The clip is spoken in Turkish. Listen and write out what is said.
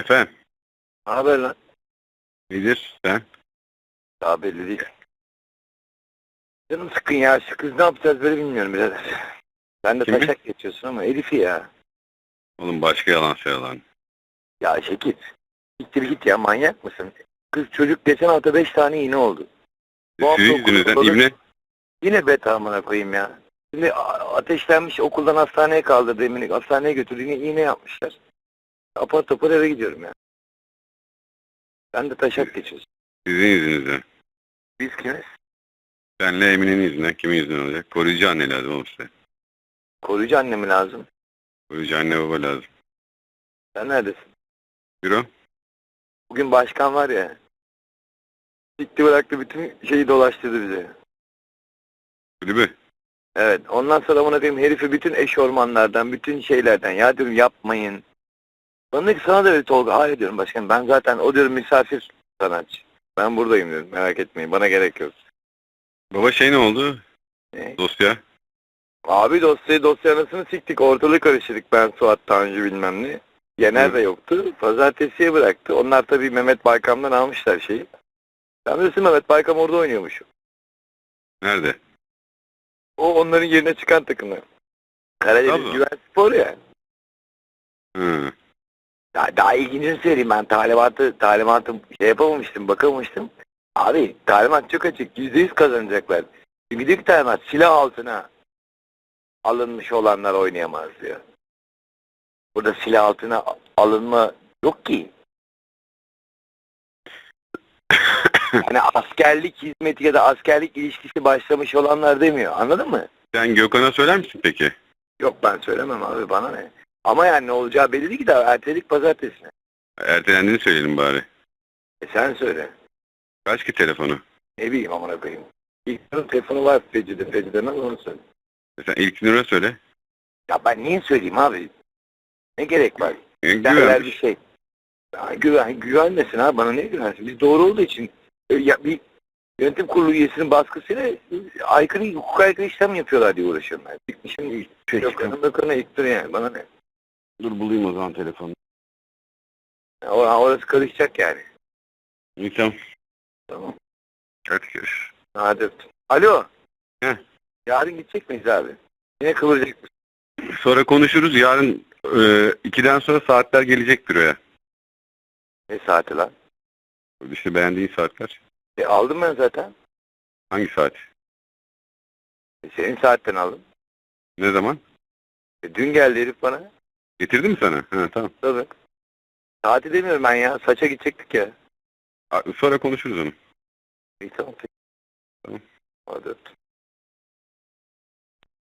Efendim? Ne haber lan? Nedir sen? Daha belli değil. Canım sıkın ya. Şu kız ne yapacağız böyle bilmiyorum birader. Sen de Kimi? taşak geçiyorsun ama Elif'i ya. Oğlum başka yalan söyle lan. Ya Şekil. Gittir git ya manyak mısın? Kız çocuk geçen hafta beş tane iğne oldu. Bu hafta Sizin okulda yüzünüzden olur. İbni. Yine beta amına koyayım ya. Şimdi a- ateşlenmiş okuldan hastaneye kaldırdı eminim. Hastaneye götürdü yine iğne yapmışlar. Apar topar eve gidiyorum ya. Sen de taşak geçiyorsun. Sizin yüzünüzden. Biz kimiz? Senle Emine'nin yüzünden. Kimin yüzünden olacak? Koruyucu anne lazım oğlum size. Koruyucu annemi lazım. Koruyucu anne baba lazım. Sen neredesin? Büro? Bugün başkan var ya. Gitti bıraktı bütün şeyi dolaştırdı bize. Kulübü. Evet. Ondan sonra buna diyeyim herifi bütün eşormanlardan, bütün şeylerden. Ya diyorum yapmayın. Bana dedi ki sana da öyle Tolga. Hayır diyorum başkanım. Ben zaten o diyorum misafir sanatçı. Ben buradayım diyorum. Merak etmeyin. Bana gerek yok. Baba şey ne oldu? Ne? Dosya. Abi dosyayı dosya anasını siktik. Ortalığı karıştırdık. Ben Suat Tanju bilmem ne. Yener Hı. de yoktu. Pazartesiye bıraktı. Onlar tabii Mehmet Baykam'dan almışlar şeyi. Sen bilirsin Mehmet Baykam orada oynuyormuş. Nerede? O onların yerine çıkan takımı. Karadeniz. Güven Spor ya. Hı. Daha, daha ilgincini söyleyeyim ben talimatı talimatı şey yapamamıştım bakamamıştım. Abi talimat çok açık. Yüzde yüz kazanacaklar. Çünkü diyor ki talimat silah altına alınmış olanlar oynayamaz diyor. Burada silah altına alınma yok ki. Yani askerlik hizmeti ya da askerlik ilişkisi başlamış olanlar demiyor. Anladın mı? Sen Gökhan'a söyler misin peki? Yok ben söylemem abi bana ne. Ama yani ne olacağı belli değil ki daha erteledik pazartesine. Ertelendiğini söyleyelim bari. E sen söyle. Kaç ki telefonu? Ne bileyim amına koyayım. İlk telefonu var Feci'de. Feci'den al onu söyle. E Sen ilk numara söyle. Ya ben niye söyleyeyim abi? Ne gerek var? E, güven. bir şey. Ya güven, güvenmesin abi bana ne güvensin? Biz doğru olduğu için e, ya bir yönetim kurulu üyesinin baskısıyla e, aykırı, hukuk aykırı işlem yapıyorlar diye uğraşıyorum ben. Yok kanım yok kanım iktidar yani bana ne? Dur bulayım o zaman telefonu. Or- orası karışacak yani. İyi tamam. Tamam. Hadi görüşürüz. Hadi öptüm. Alo. Heh. Yarın gidecek miyiz abi? Yine kıvıracak mısın? Sonra konuşuruz. Yarın e, ikiden sonra saatler gelecek büroya. Ne saati lan? İşte beğendiğin saatler. E, aldım ben zaten. Hangi saat? E, senin saatten aldım. Ne zaman? E, dün geldi herif bana. Getirdi mi sana? Ha, tamam. Tabii. Saati demiyorum ben ya. Saça gidecektik ya. Sonra konuşuruz onu. İyi tamam peki. Tamam. Hadi öptüm.